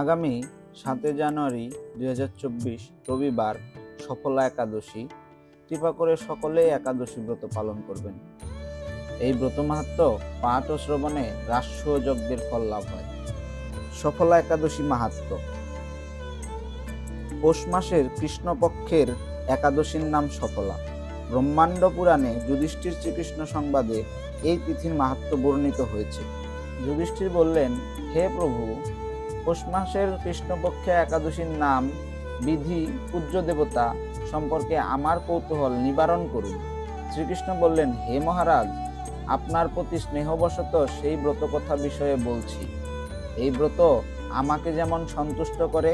আগামী সাতই জানুয়ারি দু হাজার চব্বিশ রবিবার সফলা একাদশী। কৃপা করে সকলেই একাদশী ব্রত পালন করবেন। এই ব্রত মাহাত্ম পাঠ ও শ্রবণে রাষ্ট্র যজ্ঞের ফল লাভ হয়। সফলা একাদশী মাহাত্ম। পৌষ মাসের কৃষ্ণপক্ষের একাদশীর নাম সফলা। ব্রহ্মাণ্ড পুরাণে যুধিষ্ঠির শ্রীকৃষ্ণ সংবাদে এই তিথির মাহাত্ম বর্ণিত হয়েছে। যুধিষ্ঠির বললেন, হে প্রভু পৌষ মাসের কৃষ্ণপক্ষে একাদশীর নাম বিধি পূজ্য দেবতা সম্পর্কে আমার কৌতূহল নিবারণ করুন। শ্রীকৃষ্ণ বললেন, হে মহারাজ, আপনার প্রতি স্নেহবশত সেই ব্রত কথা বিষয়ে বলছি। এই ব্রত আমাকে যেমন সন্তুষ্ট করে,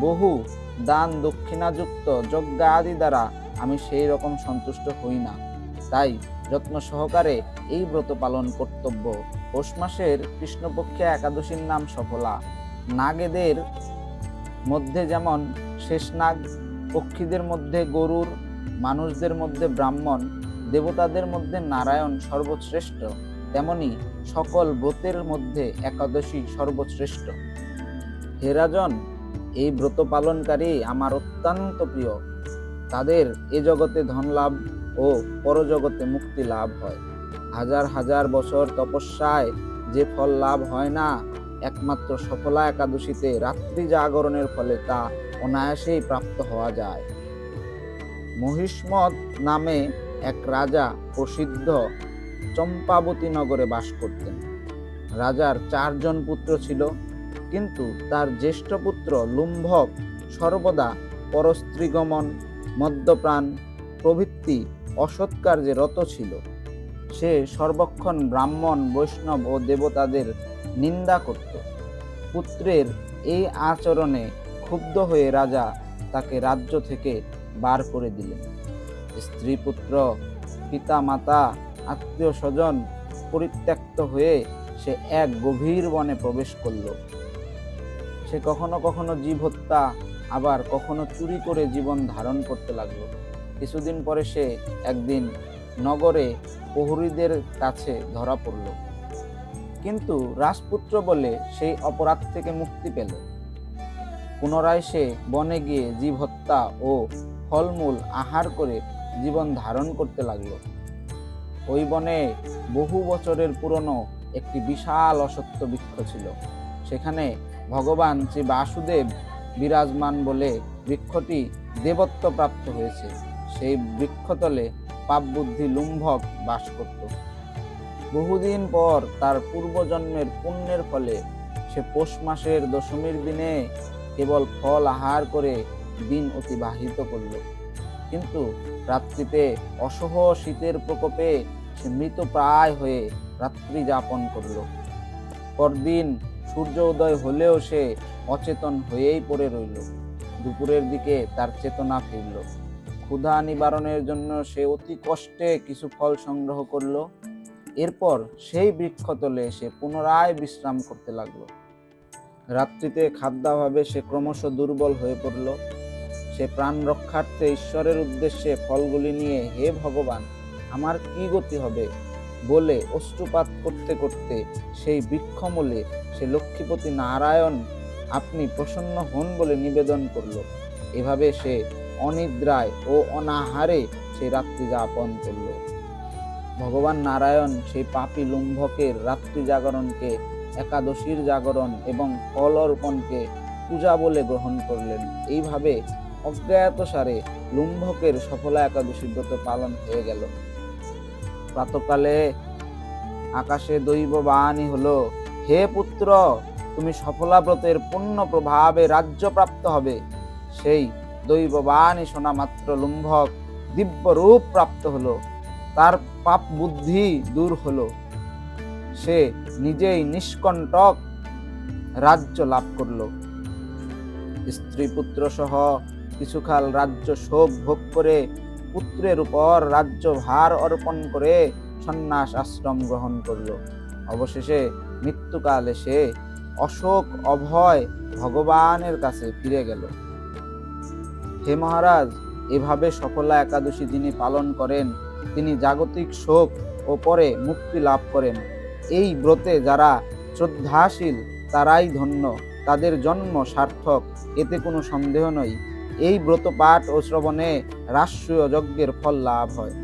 বহু দান দক্ষিণাযুক্ত যজ্ঞ আদি দ্বারা আমি সেই রকম সন্তুষ্ট হই না। তাই যত্ন সহকারে এই ব্রত পালন কর্তব্য। পৌষ মাসের কৃষ্ণপক্ষে একাদশীর নাম সফলা। নাগেদের মধ্যে যেমন শেষনাগ পক্ষীদের মধ্যে গরুর, মানুষদের মধ্যে ব্রাহ্মণ, দেবতাদের মধ্যে নারায়ণ সর্বশ্রেষ্ঠ, তেমনি সকল ব্রতের মধ্যে একাদশী সর্বশ্রেষ্ঠ। হেরাজন, এই ব্রত পালনকারী আমার অত্যন্ত প্রিয়। তাদের এ জগতে ধন লাভ ও পরজগতে মুক্তি লাভ হয়। হাজার হাজার বছর তপস্যায় যে ফল লাভ হয় না একমাত্র সফলা একাদশীতে রাত্রি জাগরণের ফলে তা অনায়াসেই প্রাপ্ত হওয়া যায়। মহিষ্মত নামে এক রাজা প্রসিদ্ধ চম্পাবতী নগরে বাস করতেন। রাজার চারজন পুত্র ছিল, কিন্তু তার জ্যেষ্ঠ পুত্র লুম্ভক সর্বদা পরস্ত্রীগমন, মদ্যপ্রাণ প্রভৃতি অসৎকার্যে রত ছিল। সে সর্বক্ষণ ব্রাহ্মণ, বৈষ্ণব ও দেবতাদের নিন্দা করত। পুত্রের এই আচরণে ক্ষুব্ধ হয়ে রাজা তাকে রাজ্য থেকে বার করে দিলেন। স্ত্রী পুত্র পিতা মাতা আত্মীয় স্বজন পরিত্যক্ত হয়ে সে এক গভীর বনে প্রবেশ করল। সে কখনো কখনো জীব হত্যা, আবার কখনো চুরি করে জীবন ধারণ করতে লাগল। কিছুদিন পরে সে একদিন নগরে প্রহরীদের কাছে ধরা পড়ল। কিন্তু রাজপুত্র বলে সেই অপরাধ থেকে মুক্তি পেল। পুনরায় সে বনে গিয়ে জীব হত্যা ও ফলমূল আহার করে জীবন ধারণ করতে লাগল। ওই বনে বহু বছরের পুরনো একটি বিশাল অসত্য বৃক্ষ ছিল। সেখানে ভগবান শ্রী বাসুদেব বিরাজমান বলে বৃক্ষটি দেবত্ব প্রাপ্ত হয়েছে। সেই বৃক্ষতলে পাপ বুদ্ধি লুম্ভক বাস করত। বহুদিন পর তার পূর্বজন্মের পুণ্যের ফলে সে পৌষ মাসের দশমীর দিনে কেবল ফল আহার করে দিন অতিবাহিত করল। কিন্তু রাত্রিতে অসহ শীতের প্রকোপে সে মৃত প্রায় হয়ে রাত্রি যাপন করল। পরদিন সূর্য উদয় হলেও সে অচেতন হয়েই পড়ে রইল। দুপুরের দিকে তার চেতনা ফিরল। ক্ষুধা নিবারণের জন্য সে অতি কষ্টে কিছু ফল সংগ্রহ করল। এরপর সেই বৃক্ষতলে সে পুনরায় বিশ্রাম করতে লাগল। রাত্রিতে খাদ্যাভাবে সে ক্রমশ দুর্বল হয়ে পড়ল। সে প্রাণ রক্ষার্থে ঈশ্বরের উদ্দেশ্যে ফলগুলি নিয়ে, হে ভগবান, আমার কি গতি হবে? বলে অশ্রুপাত করতে করতে সেই বৃক্ষমূলে সে লক্ষ্মীপতি নারায়ণ আপনি প্রসন্ন হন বলে নিবেদন করল। এভাবে সে অনিদ্রায় ও অনাহারে সে রাত্রি যাপন করল। ভগবান নারায়ণ সেই পাপী লুম্ভকের রাত্রি জাগরণকে, একাদশীর জাগরণ এবং ফল অর্পণকে পূজা বলে গ্রহণ করলেন। এইভাবে অজ্ঞাতসারে লুম্ভকের সফলা একাদশী ব্রত পালন হয়ে গেল। প্রাতকালে আকাশে দৈব বাণী হলো, হে পুত্র, তুমি সফলা ব্রতের পূর্ণ প্রভাবে রাজ্য প্রাপ্ত হবে। সেই দৈব বাণী শোনা মাত্র লুম্ভক দিব্য রূপ প্রাপ্ত হলো। তার পাপ বুদ্ধি দূর হলো। সে নিজেই নিষ্কণ্টক রাজ্য লাভ করল। স্ত্রী পুত্র সহ কিছুকাল রাজ্য শোক ভোগ করে পুত্রের উপর রাজ্য ভার অর্পণ করে সন্ন্যাস আশ্রম গ্রহণ করল। অবশেষে মৃত্যুকাল এসে অশোক অভয় ভগবানের কাছে ফিরে গেল। হে মহারাজ, এভাবে সফলা একাদশী যিনি পালন করেন তিনি জাগতিক শোক ও পরে মুক্তি লাভ করেন। এই ব্রতে যারা শ্রদ্ধাশীল, তারাই ধন্য। তাদের জন্ম সার্থক, এতে কোনো সন্দেহ নয় এই ব্রত পাঠ ও শ্রবণে রাষ্ট্রীয় যজ্ঞের ফল লাভ হয়।